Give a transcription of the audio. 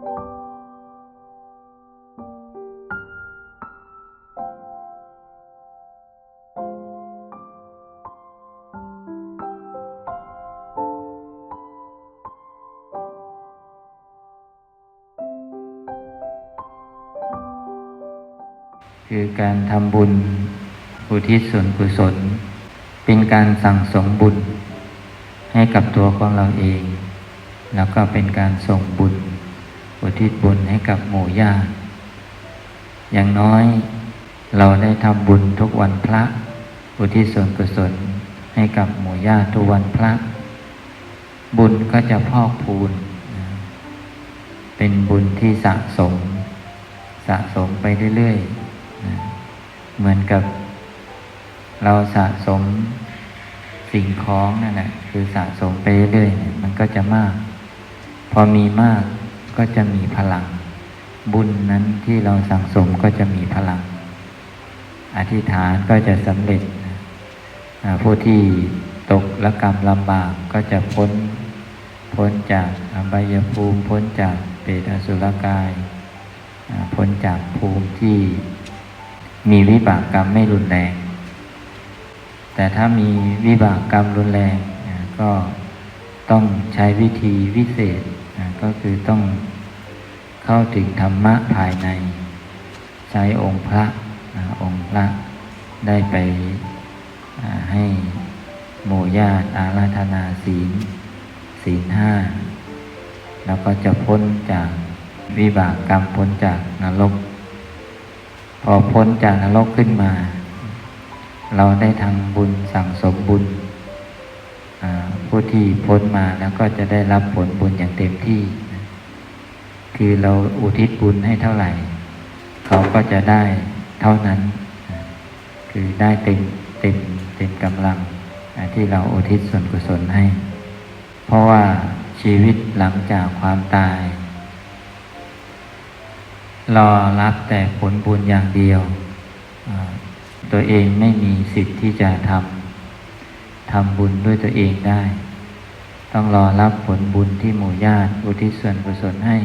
คือการทำบุญอุทิศส่วนกุศล เป็นการสั่งสมบุญ ให้กับตัวของเราเอง แล้วก็เป็นการส่งบุญ อุทิศบุญให้กับหมู่ญาติอย่างน้อยเราได้ทำบุญทุกวันพระ อุทิศส่วนกุศลให้กับหมู่ญาติทุกวันพระ บุญก็จะพอกพูน เป็นบุญที่สะสม สะสมไปเรื่อยๆ เหมือนกับเราสะสมสิ่งของนั่นแหละคือสะสมไปเรื่อยๆเนี่ยมันก็จะมาก พอมีมาก ก็จะมีพลัง บุญนั้นที่เราสั่งสมก็จะมีพลัง อธิษฐานก็จะสำเร็จผู้ที่ตกละกรรมลำบากก็จะพ้น พ้นจากอบายภูมิ พ้นจากเปรตอสุรกาย พ้นจากภูมิที่มีวิบากกรรมไม่รุนแรง แต่ถ้ามีวิบากกรรมรุนแรงก็ต้องใช้วิธีวิเศษ ก็คือต้องเข้าถึงธรรมะภายใน ใช้องค์พระอ่าองค์พระได้ไปให้หมู่ญาตอาราธนาศีล ศีลห้า แล้วก็จะพ้นจากวิบากกรรมพ้นจากนรก พอพ้นจากนรกขึ้นมา เราได้ทำบุญสั่งสมบุญ ผู้ที่พ้นมาแล้วก็จะได้รับผลบุญอย่างเต็มที่ คือเราอุทิศบุญให้เท่าไหร่ เขาก็จะได้เท่านั้น คือได้เต็มเต็มเต็มกำลังที่เราอุทิศส่วนกุศลให้ เพราะว่าชีวิตหลังจากความตาย รอรับแต่ผลบุญอย่างเดียว ตัวเองไม่มีสิทธิ์ที่จะทำ ทำบุญด้วยตัวเองได้ ต้องรอรับผลบุญที่หมู่ญาติอุทิศส่วนกุศลให้